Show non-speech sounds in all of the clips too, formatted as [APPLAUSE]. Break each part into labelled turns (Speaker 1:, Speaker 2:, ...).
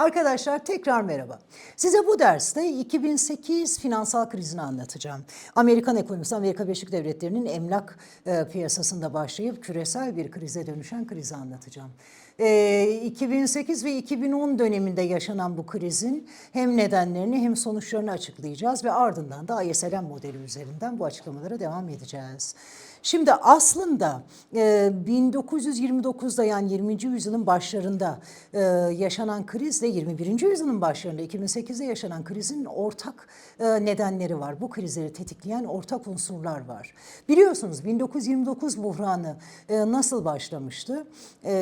Speaker 1: Arkadaşlar tekrar merhaba. Size bu derste 2008 finansal krizini anlatacağım. Amerikan ekonomisi, Amerika Birleşik Devletleri'nin emlak e, piyasasında başlayıp küresel bir krize dönüşen krizi anlatacağım. E, 2008 ve 2010 döneminde yaşanan bu krizin hem nedenlerini hem sonuçlarını açıklayacağız ve ardından da ISLM modeli üzerinden bu açıklamalara devam edeceğiz. Şimdi aslında e, 1929'da yani 20. yüzyılın başlarında e, yaşanan krizle 21. yüzyılın başlarında 2008'de yaşanan krizin ortak e, nedenleri var. Bu krizleri tetikleyen ortak unsurlar var. Biliyorsunuz 1929 buhranı e, nasıl başlamıştı? E,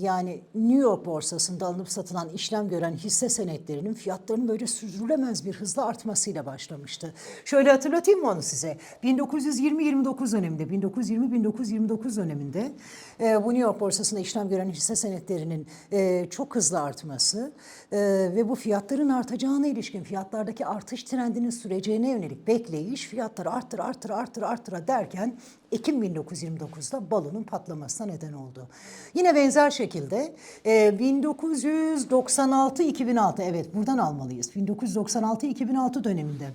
Speaker 1: yani New York borsasında alınıp satılan işlem gören hisse senetlerinin fiyatlarının böyle sürdürülemez bir hızla artmasıyla başlamıştı. Şöyle hatırlatayım mı onu size? 1920-29 döneminde, 1920-1929 döneminde e, bu New York borsasında işlem gören hisse senetlerinin e, çok hızlı artması e, ve bu fiyatların artacağına ilişkin fiyatlardaki artış trendinin süreceğine yönelik bekleyiş fiyatları arttır arttır arttır arttır derken Ekim 1929'da balonun patlamasına neden oldu. Yine benzer şekilde e, 1996-2006 evet buradan almalıyız. 1996-2006 döneminde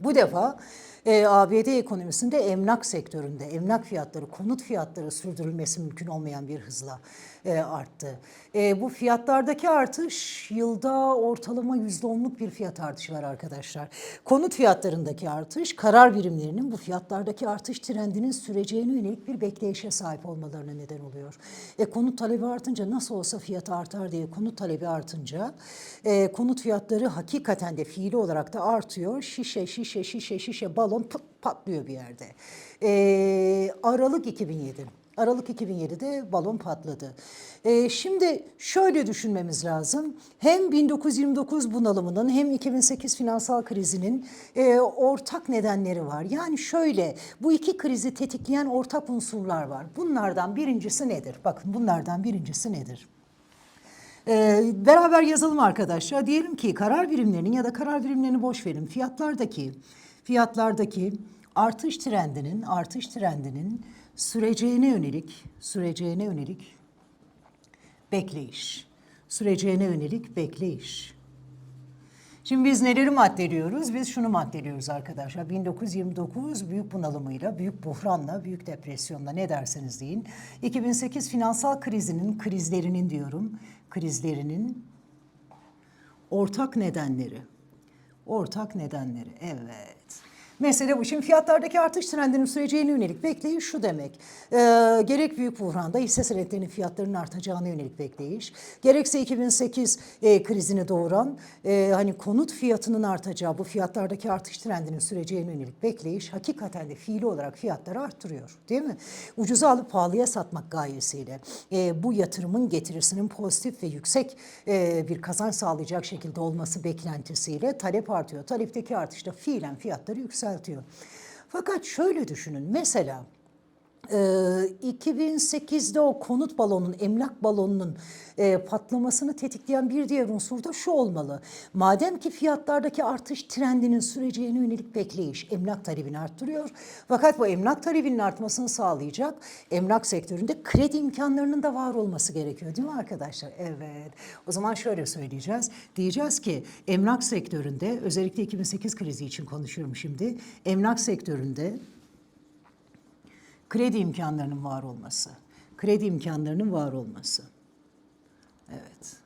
Speaker 1: bu defa e, ABD ekonomisinde emlak sektöründe emlak fiyatları, konut fiyatları sürdürülmesi mümkün olmayan bir hızla e, arttı. E, bu fiyatlardaki artış yılda ortalama %10'luk bir fiyat artışı var arkadaşlar. Konut fiyatlarındaki artış karar birimlerinin bu fiyatlardaki artış trendinin süreceğine yönelik bir bekleyişe sahip olmalarına neden oluyor. E, konut talebi artınca nasıl olsa fiyat artar diye konut talebi artınca e, konut fiyatları hakikaten de fiili olarak da artıyor. Şişe şişe şişe şişe balon pıt patlıyor bir yerde. E, Aralık 2007. Aralık 2007'de balon patladı. Ee, şimdi şöyle düşünmemiz lazım. Hem 1929 bunalımının hem 2008 finansal krizinin e, ortak nedenleri var. Yani şöyle bu iki krizi tetikleyen ortak unsurlar var. Bunlardan birincisi nedir? Bakın bunlardan birincisi nedir? Ee, beraber yazalım arkadaşlar. Diyelim ki karar birimlerinin ya da karar birimlerini boş verin. Fiyatlardaki fiyatlardaki artış trendinin artış trendinin süreceğine yönelik süreceğine yönelik bekleyiş. Süreceğine yönelik bekleyiş. Şimdi biz neleri maddeliyoruz? Biz şunu maddeliyoruz arkadaşlar. 1929 büyük bunalımıyla, büyük buhranla, büyük depresyonla ne derseniz deyin. 2008 finansal krizinin, krizlerinin diyorum, krizlerinin ortak nedenleri. Ortak nedenleri, evet. Mesele bu. Şimdi fiyatlardaki artış trendinin süreceğine yönelik bekleyiş şu demek. Ee, gerek büyük buhranda hisse senetlerinin fiyatlarının artacağına yönelik bekleyiş. Gerekse 2008 e, krizini doğuran e, hani konut fiyatının artacağı bu fiyatlardaki artış trendinin süreceğine yönelik bekleyiş hakikaten de fiili olarak fiyatları arttırıyor. Değil mi? Ucuza alıp pahalıya satmak gayesiyle e, bu yatırımın getirisinin pozitif ve yüksek e, bir kazanç sağlayacak şekilde olması beklentisiyle talep artıyor. Talepteki artışta fiilen fiyatları yükseltiyor. Fakat şöyle düşünün mesela e, 2008'de o konut balonun, emlak balonunun e, patlamasını tetikleyen bir diğer unsur da şu olmalı. Madem ki fiyatlardaki artış trendinin süreceğine yönelik bekleyiş emlak talebini arttırıyor. Fakat bu emlak talebinin artmasını sağlayacak emlak sektöründe kredi imkanlarının da var olması gerekiyor değil mi arkadaşlar? Evet. O zaman şöyle söyleyeceğiz. Diyeceğiz ki emlak sektöründe özellikle 2008 krizi için konuşuyorum şimdi. Emlak sektöründe kredi imkanlarının var olması. Kredi imkanlarının var olması. Evet.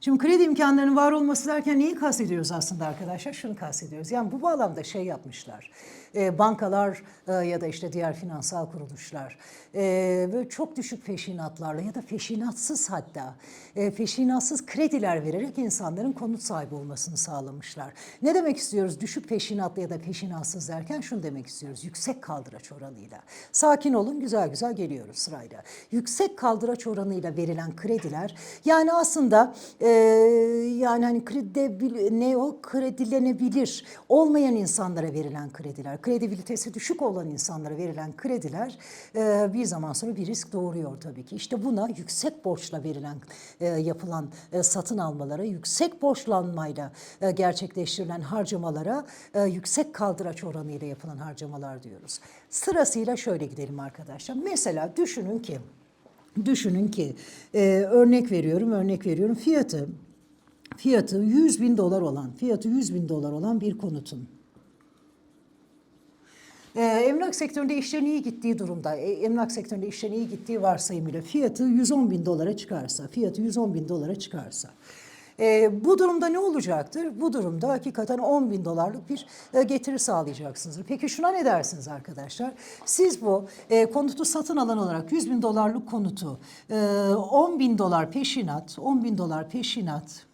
Speaker 1: Şimdi kredi imkanlarının var olması derken neyi kastediyoruz aslında arkadaşlar? Şunu kastediyoruz. Yani bu bağlamda şey yapmışlar. E, bankalar e, ya da işte diğer finansal kuruluşlar e, böyle çok düşük peşinatlarla ya da peşinatsız hatta e, peşinatsız krediler vererek insanların konut sahibi olmasını sağlamışlar. Ne demek istiyoruz düşük peşinatlı ya da peşinatsız derken şunu demek istiyoruz. Yüksek kaldıraç oranıyla. Sakin olun güzel güzel geliyoruz sırayla. Yüksek kaldıraç oranıyla verilen krediler yani aslında e, yani hani kredi ne o kredilenebilir olmayan insanlara verilen krediler, kredibilitesi düşük olan insanlara verilen krediler e, bir zaman sonra bir risk doğuruyor tabii ki. İşte buna yüksek borçla verilen e, yapılan e, satın almalara, yüksek borçlanmayla e, gerçekleştirilen harcamalara e, yüksek kaldıraç oranıyla yapılan harcamalar diyoruz. Sırasıyla şöyle gidelim arkadaşlar. Mesela düşünün ki Düşünün ki e, örnek veriyorum, örnek veriyorum. Fiyatı fiyatı 100 bin dolar olan, fiyatı 100 bin dolar olan bir konutun. Ee, emlak sektöründe işlerin iyi gittiği durumda, e, emlak sektöründe işlerin iyi gittiği varsayımıyla fiyatı 110 bin dolara çıkarsa, fiyatı 110 bin dolara çıkarsa, e, bu durumda ne olacaktır? Bu durumda hakikaten 10 bin dolarlık bir e, getiri sağlayacaksınız. Peki şuna ne dersiniz arkadaşlar? Siz bu e, konutu satın alan olarak 100 bin dolarlık konutu e, 10 bin dolar peşinat, 10 bin dolar peşinat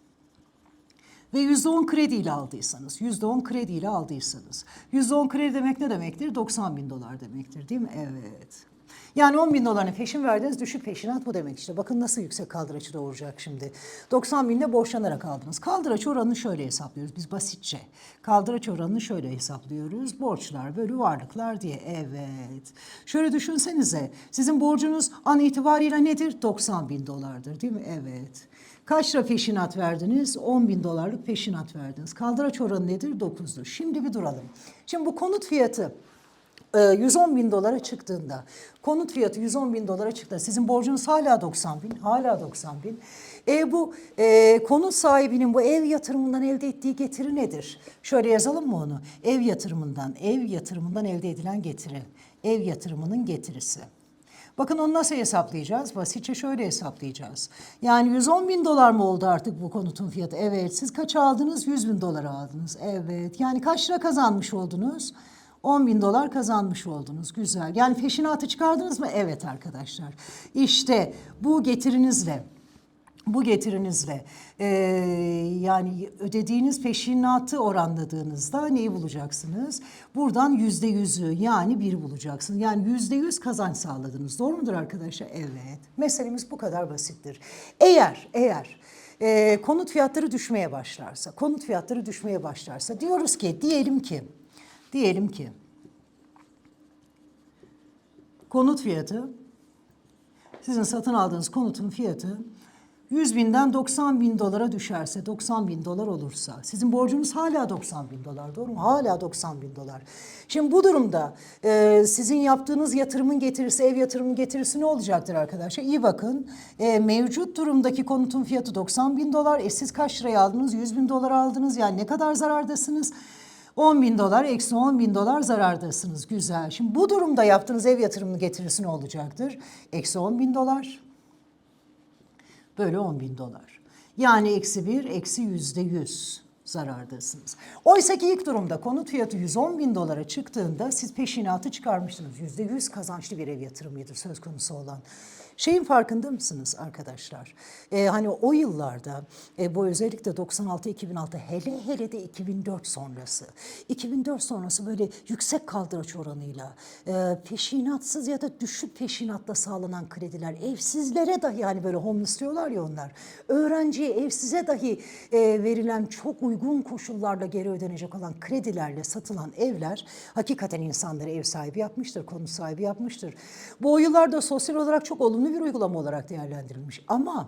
Speaker 1: ve %10 krediyle aldıysanız, %10 krediyle aldıysanız, %10 kredi demek ne demektir? 90 bin dolar demektir değil mi? Evet. Yani 10 bin dolarını peşin verdiniz, düşük peşinat bu demek işte. Bakın nasıl yüksek kaldıraçı doğuracak şimdi. 90 binde borçlanarak aldınız. Kaldıraç oranını şöyle hesaplıyoruz biz basitçe. Kaldıraç oranını şöyle hesaplıyoruz. Borçlar bölü varlıklar diye. Evet. Şöyle düşünsenize. Sizin borcunuz an itibariyle nedir? 90 bin dolardır değil mi? Evet. Kaç lira peşinat verdiniz? 10 bin dolarlık peşinat verdiniz. Kaldıraç oranı nedir? 9'dur. Şimdi bir duralım. Şimdi bu konut fiyatı 110 bin dolara çıktığında, konut fiyatı 110 bin dolara çıktığında sizin borcunuz hala 90 bin, hala 90 bin. E, bu e, konut sahibinin bu ev yatırımından elde ettiği getiri nedir? Şöyle yazalım mı onu? Ev yatırımından, ev yatırımından elde edilen getiri. Ev yatırımının getirisi. Bakın onu nasıl hesaplayacağız? Basitçe şöyle hesaplayacağız. Yani 110 bin dolar mı oldu artık bu konutun fiyatı? Evet. Siz kaç aldınız? 100 bin dolar aldınız. Evet. Yani kaç lira kazanmış oldunuz? 10 bin dolar kazanmış oldunuz. Güzel. Yani peşinatı çıkardınız mı? Evet arkadaşlar. İşte bu getirinizle bu getirinizle eee, yani ödediğiniz peşinatı oranladığınızda neyi bulacaksınız? Buradan yüzde yüzü yani bir bulacaksınız. Yani yüzde yüz kazanç sağladınız. Doğru mudur arkadaşlar? Evet. Meselemiz bu kadar basittir. Eğer, eğer eee, konut fiyatları düşmeye başlarsa, konut fiyatları düşmeye başlarsa diyoruz ki, diyelim ki, diyelim ki konut fiyatı sizin satın aldığınız konutun fiyatı 100 binden 90 bin dolara düşerse, 90 bin dolar olursa, sizin borcunuz hala 90 bin dolar, doğru mu? Hala 90 bin dolar. Şimdi bu durumda e, sizin yaptığınız yatırımın getirisi, ev yatırımının getirisi ne olacaktır arkadaşlar? İyi bakın, e, mevcut durumdaki konutun fiyatı 90 bin dolar, e siz kaç liraya aldınız? 100 bin dolar aldınız, yani ne kadar zarardasınız? 10 bin dolar, eksi 10 bin dolar zarardasınız. Güzel. Şimdi bu durumda yaptığınız ev yatırımının getirisi ne olacaktır? Eksi 10 bin dolar bölü 10 bin dolar. Yani eksi 1, eksi yüzde yüz zarardasınız. Oysa ki ilk durumda konut fiyatı 110 bin dolara çıktığında siz peşinatı çıkarmıştınız. Yüzde yüz kazançlı bir ev yatırımıydı söz konusu olan. Şeyin farkında mısınız arkadaşlar? Ee, hani o yıllarda e, bu özellikle 96-2006 hele hele de 2004 sonrası. 2004 sonrası böyle yüksek kaldıraç oranıyla e, peşinatsız ya da düşük peşinatla sağlanan krediler evsizlere dahi yani böyle homeless diyorlar ya onlar. Öğrenciye evsize dahi e, verilen çok uygun koşullarla geri ödenecek olan kredilerle satılan evler hakikaten insanları ev sahibi yapmıştır, konut sahibi yapmıştır. Bu o yıllarda sosyal olarak çok olumlu bir uygulama olarak değerlendirilmiş. Ama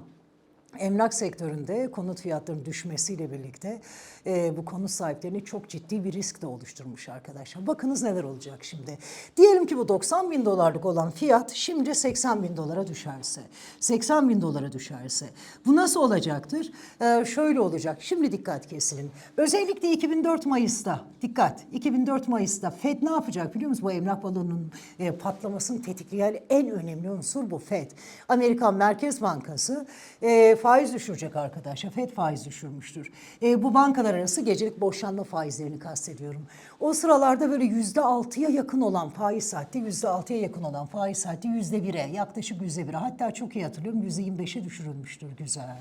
Speaker 1: emlak sektöründe konut fiyatlarının düşmesiyle birlikte e, bu konut sahiplerini çok ciddi bir risk de oluşturmuş arkadaşlar. Bakınız neler olacak şimdi. Diyelim ki bu 90 bin dolarlık olan fiyat şimdi 80 bin dolara düşerse, 80 bin dolara düşerse bu nasıl olacaktır? E, şöyle olacak. Şimdi dikkat kesilin. Özellikle 2004 Mayıs'ta, dikkat 2004 Mayıs'ta FED ne yapacak biliyor musunuz? Bu emlak balonunun e, patlamasını tetikleyen en önemli unsur bu FED. Amerikan Merkez Bankası e, faiz düşürecek arkadaşlar. FED faiz düşürmüştür. E, bu bankalar arası gecelik boşanma faizlerini kastediyorum. O sıralarda böyle yüzde altıya yakın olan faiz saati, yüzde altıya yakın olan faiz saati yüzde bire, yaklaşık yüzde bire. Hatta çok iyi hatırlıyorum yüzde yirmi beşe düşürülmüştür güzel.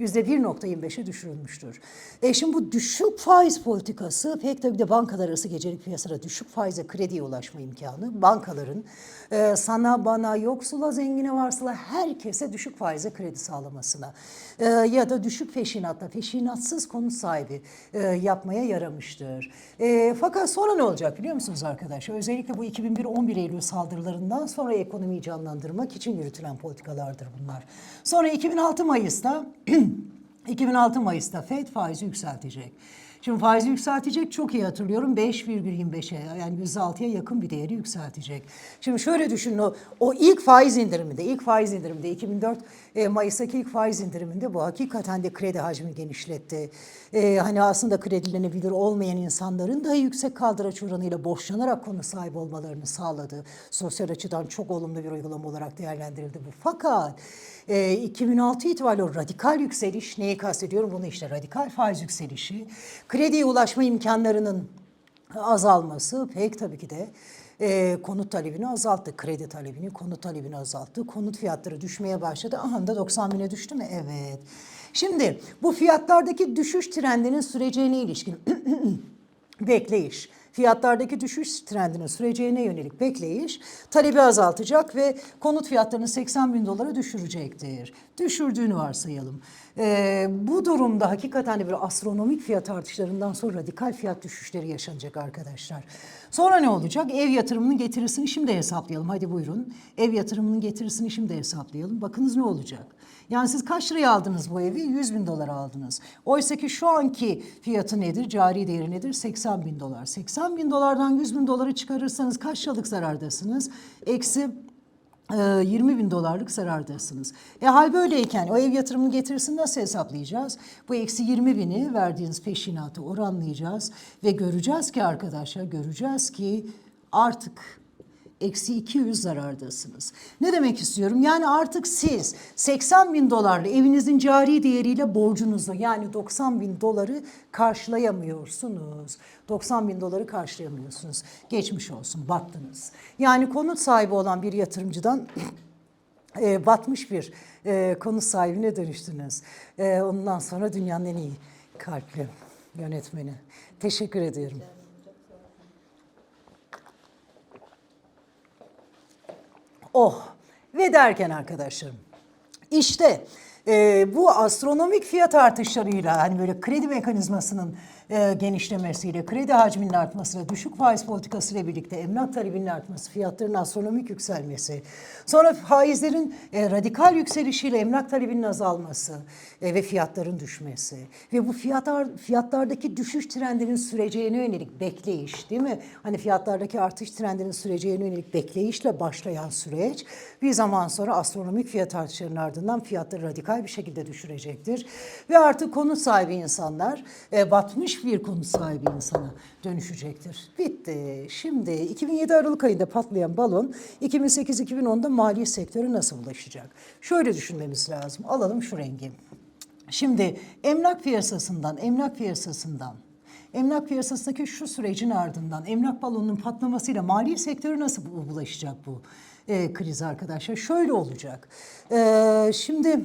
Speaker 1: %1.25'e düşürülmüştür. E şimdi bu düşük faiz politikası pek tabii de bankalar arası gecelik piyasada düşük faize krediye ulaşma imkanı bankaların e, sana bana yoksula zengine varsıla herkese düşük faize kredi sağlamasına e, ya da düşük peşinatla peşinatsız konut sahibi e, yapmaya yaramıştır. E, fakat sonra ne olacak biliyor musunuz arkadaşlar? Özellikle bu 2001-11 Eylül saldırılarından sonra ekonomiyi canlandırmak için yürütülen politikalardır bunlar. Sonra 2006 Mayıs'ta [CLEARS THROAT] [CLEARS THROAT] 2006 Mayıs'ta FED faizi yükseltecek. Şimdi faizi yükseltecek çok iyi hatırlıyorum 5,25'e yani %6'ya yakın bir değeri yükseltecek. Şimdi şöyle düşünün o, o ilk faiz indiriminde, ilk faiz indiriminde 2004 e, Mayıs'taki ilk faiz indiriminde bu hakikaten de kredi hacmi genişletti. E, hani aslında kredilenebilir olmayan insanların daha yüksek kaldıraç oranıyla borçlanarak konu sahibi olmalarını sağladı. Sosyal açıdan çok olumlu bir uygulama olarak değerlendirildi bu. Fakat e, 2006 itibariyle radikal yükseliş, neyi kastediyorum bunu işte radikal faiz yükselişi, krediye ulaşma imkanlarının azalması pek tabii ki de e, konut talebini azalttı. Kredi talebini, konut talebini azalttı. Konut fiyatları düşmeye başladı. Aha da 90 bine düştü mü? Evet. Şimdi bu fiyatlardaki düşüş trendinin süreceğine ilişkin [CLEARS THROAT] bekleyiş. Fiyatlardaki düşüş trendinin süreceğine yönelik bekleyiş talebi azaltacak ve konut fiyatlarını 80 bin dolara düşürecektir. Düşürdüğünü varsayalım. Ee, bu durumda hakikaten de bir astronomik fiyat artışlarından sonra radikal fiyat düşüşleri yaşanacak arkadaşlar. Sonra ne olacak? Ev yatırımının getirisini şimdi hesaplayalım. Hadi buyurun. Ev yatırımının getirisini şimdi hesaplayalım. Bakınız ne olacak? Yani siz kaç liraya aldınız bu evi? 100 bin dolara aldınız. Oysa ki şu anki fiyatı nedir? Cari değeri nedir? 80 bin dolar. 80 bin dolardan 100 bin doları çıkarırsanız kaç liralık zarardasınız? Eksi e, 20 bin dolarlık zarardasınız. E hal böyleyken o ev yatırımını getirisini nasıl hesaplayacağız? Bu eksi 20 bini verdiğiniz peşinatı oranlayacağız ve göreceğiz ki arkadaşlar göreceğiz ki artık eksi 200 zarardasınız. Ne demek istiyorum? Yani artık siz 80 bin dolarlı evinizin cari değeriyle borcunuzu yani 90 bin doları karşılayamıyorsunuz. 90 bin doları karşılayamıyorsunuz. Geçmiş olsun battınız. Yani konut sahibi olan bir yatırımcıdan [COUGHS] e, batmış bir e, konut sahibine dönüştünüz. E, ondan sonra dünyanın en iyi kalpli yönetmeni. Teşekkür ediyorum. Oh. Ve derken arkadaşlarım işte e, bu astronomik fiyat artışlarıyla hani böyle kredi mekanizmasının e, genişlemesiyle, kredi hacminin artmasıyla, düşük faiz politikasıyla birlikte emlak talebinin artması, fiyatların astronomik yükselmesi, sonra faizlerin e, radikal yükselişiyle emlak talebinin azalması e, ve fiyatların düşmesi ve bu fiyatlar fiyatlardaki düşüş trendinin süreceğine yönelik bekleyiş değil mi? Hani fiyatlardaki artış trendinin süreceğine yönelik bekleyişle başlayan süreç bir zaman sonra astronomik fiyat artışlarının ardından fiyatları radikal bir şekilde düşürecektir. Ve artık konut sahibi insanlar e, batmış bir konut sahibi insana dönüşecektir. Bitti. Şimdi 2007 Aralık ayında patlayan balon 2008-2010'da mali sektörü nasıl ulaşacak? Şöyle düşünmemiz lazım. Alalım şu rengi. Şimdi emlak piyasasından, emlak piyasasından Emlak piyasasındaki şu sürecin ardından emlak balonunun patlamasıyla mali sektörü nasıl bu- bulaşacak bu e, kriz arkadaşlar? Şöyle olacak. E, şimdi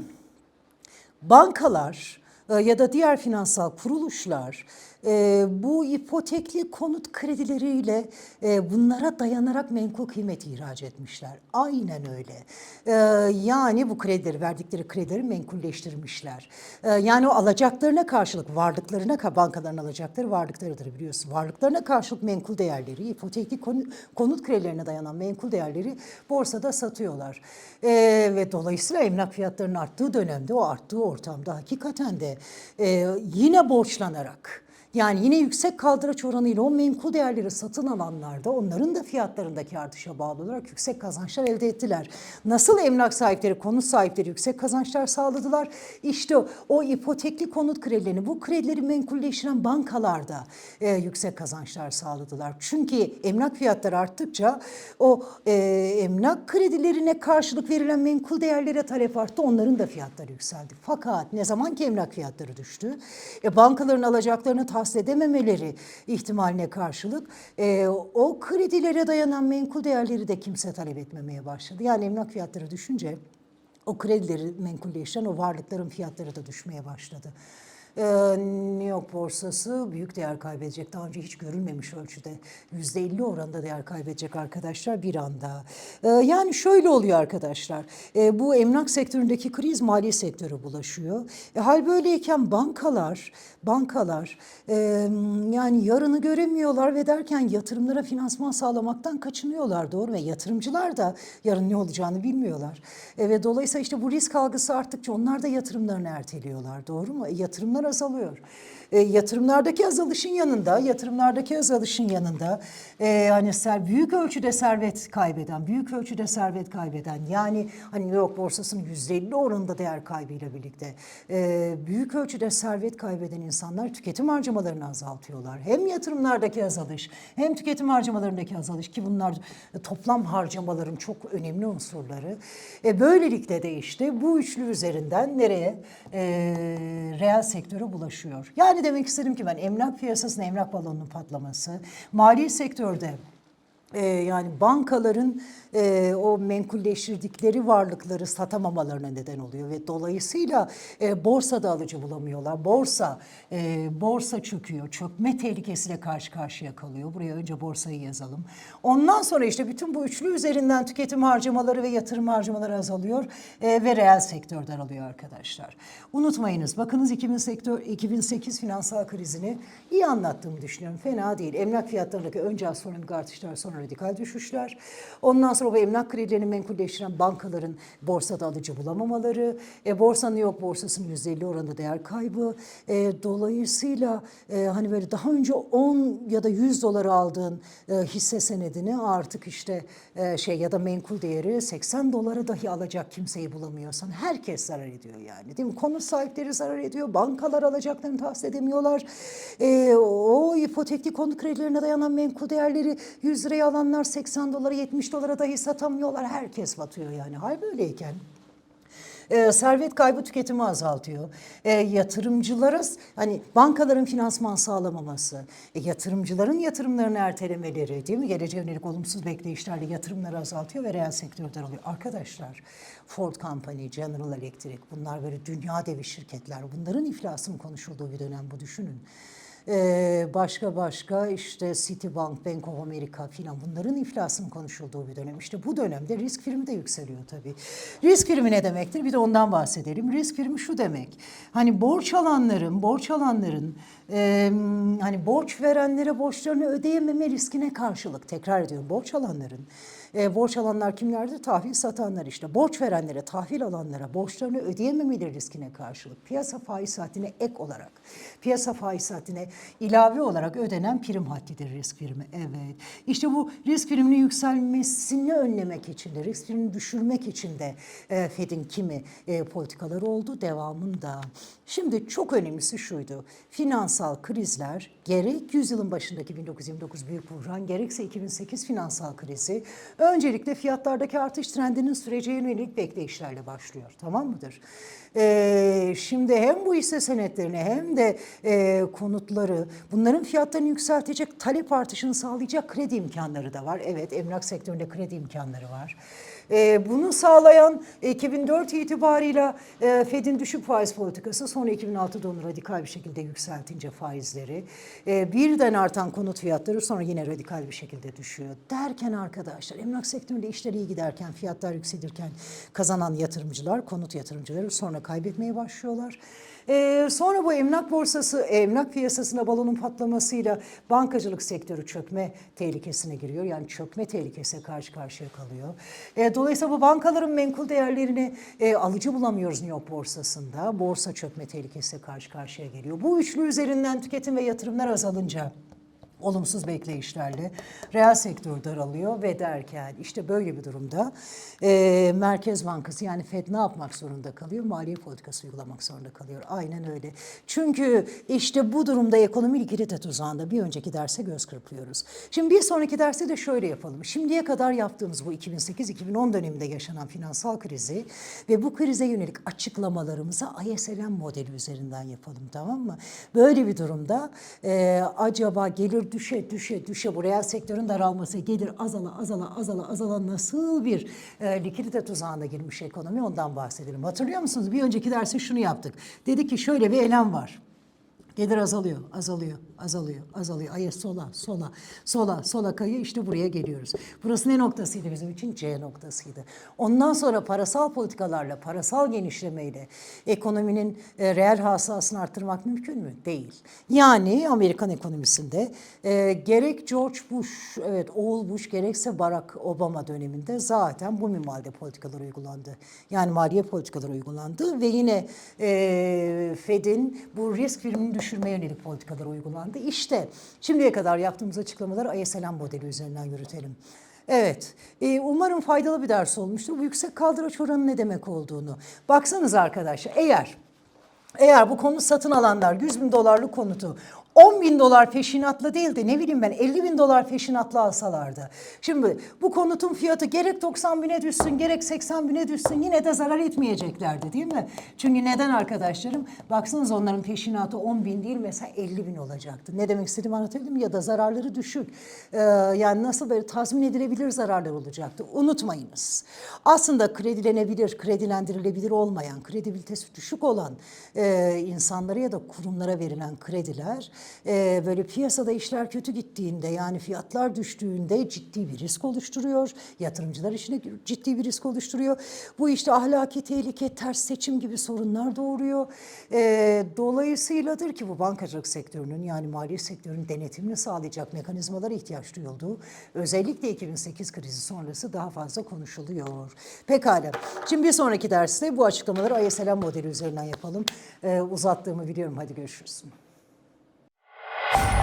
Speaker 1: bankalar ya da diğer finansal kuruluşlar e, bu ipotekli konut kredileriyle e, bunlara dayanarak menkul kıymet ihraç etmişler. Aynen öyle. E, yani bu kredileri verdikleri kredileri menkulleştirmişler. E, yani o alacaklarına karşılık varlıklarına ka- bankaların alacakları varlıklarıdır biliyorsun. Varlıklarına karşılık menkul değerleri, ipotekli konu- konut kredilerine dayanan menkul değerleri borsada satıyorlar. E, ve dolayısıyla emlak fiyatlarının arttığı dönemde o arttığı ortamda hakikaten de e, yine borçlanarak yani yine yüksek kaldıraç oranıyla o menkul değerleri satın alanlar da onların da fiyatlarındaki artışa bağlı olarak yüksek kazançlar elde ettiler. Nasıl emlak sahipleri, konut sahipleri yüksek kazançlar sağladılar? İşte o, o ipotekli konut kredilerini, bu kredileri menkulleştiren bankalarda e, yüksek kazançlar sağladılar. Çünkü emlak fiyatları arttıkça o e, emlak kredilerine karşılık verilen menkul değerlere talep arttı. Onların da fiyatları yükseldi. Fakat ne zaman ki emlak fiyatları düştü, e, bankaların alacaklarını tahsil edememeleri ihtimaline karşılık e, o kredilere dayanan menkul değerleri de kimse talep etmemeye başladı. Yani emlak fiyatları düşünce o kredileri menkulleştiren o varlıkların fiyatları da düşmeye başladı. Ee, New York borsası büyük değer kaybedecek. Daha önce hiç görülmemiş ölçüde. %50 oranında değer kaybedecek arkadaşlar bir anda. Ee, yani şöyle oluyor arkadaşlar. Ee, bu emlak sektöründeki kriz mali sektöre bulaşıyor. E, hal böyleyken bankalar, bankalar e, yani yarını göremiyorlar ve derken yatırımlara finansman sağlamaktan kaçınıyorlar doğru ve yatırımcılar da yarın ne olacağını bilmiyorlar. E, ve dolayısıyla işte bu risk algısı arttıkça onlar da yatırımlarını erteliyorlar doğru mu? Yatırımlar azalıyor. E, yatırımlardaki azalışın yanında, yatırımlardaki azalışın yanında e, hani ser, büyük ölçüde servet kaybeden, büyük ölçüde servet kaybeden yani hani New York borsasının %50 oranında değer kaybıyla birlikte e, büyük ölçüde servet kaybeden insanlar tüketim harcamalarını azaltıyorlar. Hem yatırımlardaki azalış hem tüketim harcamalarındaki azalış ki bunlar toplam harcamaların çok önemli unsurları. E, böylelikle de işte bu üçlü üzerinden nereye? E, reel sektöre bulaşıyor. Yani demek istedim ki ben emlak piyasasında emlak balonunun patlaması, mali sektörde e, yani bankaların e, o menkulleştirdikleri varlıkları satamamalarına neden oluyor ve dolayısıyla e, borsada alıcı bulamıyorlar. Borsa e, borsa çöküyor, çökme tehlikesiyle karşı karşıya kalıyor. Buraya önce borsayı yazalım. Ondan sonra işte bütün bu üçlü üzerinden tüketim harcamaları ve yatırım harcamaları azalıyor ve reel sektör daralıyor arkadaşlar. Unutmayınız bakınız 2000 sektör, 2008 finansal krizini iyi anlattığımı düşünüyorum. Fena değil. Emlak fiyatlarındaki önce astronomik artışlar sonra radikal düşüşler. Ondan sonra bu emlak kredilerini menkulleştiren bankaların borsada alıcı bulamamaları, e, borsa New York borsasının %50 oranında değer kaybı. E, dolayısıyla e, hani böyle daha önce 10 ya da 100 dolara aldığın e, hisse senedini artık işte e, şey ya da menkul değeri 80 dolara dahi alacak kimseyi bulamıyorsan herkes zarar ediyor yani değil mi? Konut sahipleri zarar ediyor, bankalar alacaklarını tahsis edemiyorlar. E, o ipotekli konut kredilerine dayanan menkul değerleri 100 liraya alanlar 80 dolara 70 dolara dahi satamıyorlar. Herkes batıyor yani. Hal böyleyken e, servet kaybı tüketimi azaltıyor. E, yatırımcılara hani bankaların finansman sağlamaması, e, yatırımcıların yatırımlarını ertelemeleri değil mi? Geleceğe yönelik olumsuz bekleyişlerle yatırımları azaltıyor ve reel sektör daralıyor. Arkadaşlar Ford Company, General Electric bunlar böyle dünya devi şirketler. Bunların iflasının konuşulduğu bir dönem bu düşünün. Ee, başka başka işte Citibank, Bank of America filan bunların iflasının konuşulduğu bir dönem. İşte bu dönemde risk primi de yükseliyor tabii. Risk primi ne demektir? Bir de ondan bahsedelim. Risk primi şu demek. Hani borç alanların, borç alanların e, hani borç verenlere borçlarını ödeyememe riskine karşılık tekrar ediyorum borç alanların e, borç alanlar kimlerdir? Tahvil satanlar işte. Borç verenlere, tahvil alanlara borçlarını ödeyememeleri riskine karşılık piyasa faiz saatine ek olarak, piyasa faiz saatine ilave olarak ödenen prim haddidir risk primi. Evet. İşte bu risk priminin yükselmesini önlemek için de, risk primini düşürmek için de e, Fed'in kimi e, politikaları oldu, devamında. Şimdi çok önemlisi şuydu. Finansal krizler gerek yüzyılın başındaki 1929 büyük buhran gerekse 2008 finansal krizi öncelikle fiyatlardaki artış trendinin süreceğe yönelik bekleyişlerle başlıyor. Tamam mıdır? Ee, şimdi hem bu hisse senetlerini hem de e, konutları bunların fiyatlarını yükseltecek talep artışını sağlayacak kredi imkanları da var. Evet emlak sektöründe kredi imkanları var. Ee, bunu sağlayan 2004 itibarıyla e, Fed'in düşük faiz politikası sonra 2006'da onu radikal bir şekilde yükseltince faizleri e, birden artan konut fiyatları sonra yine radikal bir şekilde düşüyor. Derken arkadaşlar emlak sektöründe işler iyi giderken fiyatlar yükselirken kazanan yatırımcılar konut yatırımcıları sonra kaybetmeye başlıyorlar. Ee, sonra bu emlak borsası, emlak piyasasına balonun patlamasıyla bankacılık sektörü çökme tehlikesine giriyor. Yani çökme tehlikesiyle karşı karşıya kalıyor. Ee, dolayısıyla bu bankaların menkul değerlerini e, alıcı bulamıyoruz New York borsasında. Borsa çökme tehlikesiyle karşı karşıya geliyor. Bu üçlü üzerinden tüketim ve yatırımlar azalınca olumsuz bekleyişlerle reel sektör daralıyor ve derken işte böyle bir durumda e, Merkez Bankası yani Fed ne yapmak zorunda kalıyor? Maliye politikası uygulamak zorunda kalıyor. Aynen öyle. Çünkü işte bu durumda ekonomi likidite tuzağında bir önceki derse göz kırpıyoruz. Şimdi bir sonraki derste de şöyle yapalım. Şimdiye kadar yaptığımız bu 2008-2010 döneminde yaşanan finansal krizi ve bu krize yönelik açıklamalarımızı ISLM modeli üzerinden yapalım tamam mı? Böyle bir durumda e, acaba gelir düşe düşe düşe bu reel sektörün daralması gelir azala azala azala azala nasıl bir e, likidite tuzağına girmiş ekonomi ondan bahsedelim. Hatırlıyor musunuz? Bir önceki derste şunu yaptık. Dedi ki şöyle bir elem var. Gelir azalıyor, azalıyor, azalıyor, azalıyor. Ay sola, sola, sola, sola kayıyor. İşte buraya geliyoruz. Burası ne noktasıydı bizim için? C noktasıydı. Ondan sonra parasal politikalarla, parasal genişlemeyle ekonominin e, reel hasılasını arttırmak mümkün mü? Değil. Yani Amerikan ekonomisinde e, gerek George Bush, evet oğul Bush gerekse Barack Obama döneminde zaten bu minvalde politikalar uygulandı. Yani maliye politikaları uygulandı ve yine e, Fed'in bu risk primini düşürmeye yönelik politikalar uygulandı. İşte şimdiye kadar yaptığımız açıklamaları ISLM modeli üzerinden yürütelim. Evet, e, umarım faydalı bir ders olmuştur. Bu yüksek kaldıraç oranı ne demek olduğunu. Baksanız arkadaşlar, eğer eğer bu konut satın alanlar 100 bin dolarlık konutu 10 bin dolar peşinatla değil de ne bileyim ben 50 bin dolar peşinatla alsalardı. Şimdi bu konutun fiyatı gerek 90 bine düşsün gerek 80 bine düşsün yine de zarar etmeyeceklerdi değil mi? Çünkü neden arkadaşlarım? Baksanız onların peşinatı 10 bin değil mesela 50 bin olacaktı. Ne demek istediğimi anlatabildim? Ya da zararları düşük. Ee, yani nasıl böyle tazmin edilebilir zararlar olacaktı. Unutmayınız. Aslında kredilenebilir, kredilendirilebilir olmayan, kredibilitesi düşük olan e, insanlara ya da kurumlara verilen krediler e, böyle piyasada işler kötü gittiğinde yani fiyatlar düştüğünde ciddi bir risk oluşturuyor. Yatırımcılar için ciddi bir risk oluşturuyor. Bu işte ahlaki tehlike, ters seçim gibi sorunlar doğuruyor. E, dolayısıyladır ki bu bankacılık sektörünün yani maliye sektörünün denetimini sağlayacak mekanizmalara ihtiyaç duyulduğu özellikle 2008 krizi sonrası daha fazla konuşuluyor. Pekala. Şimdi bir sonraki derste bu açıklamaları ISLM modeli üzerinden yapalım. E, uzattığımı biliyorum. Hadi görüşürüz. Yeah.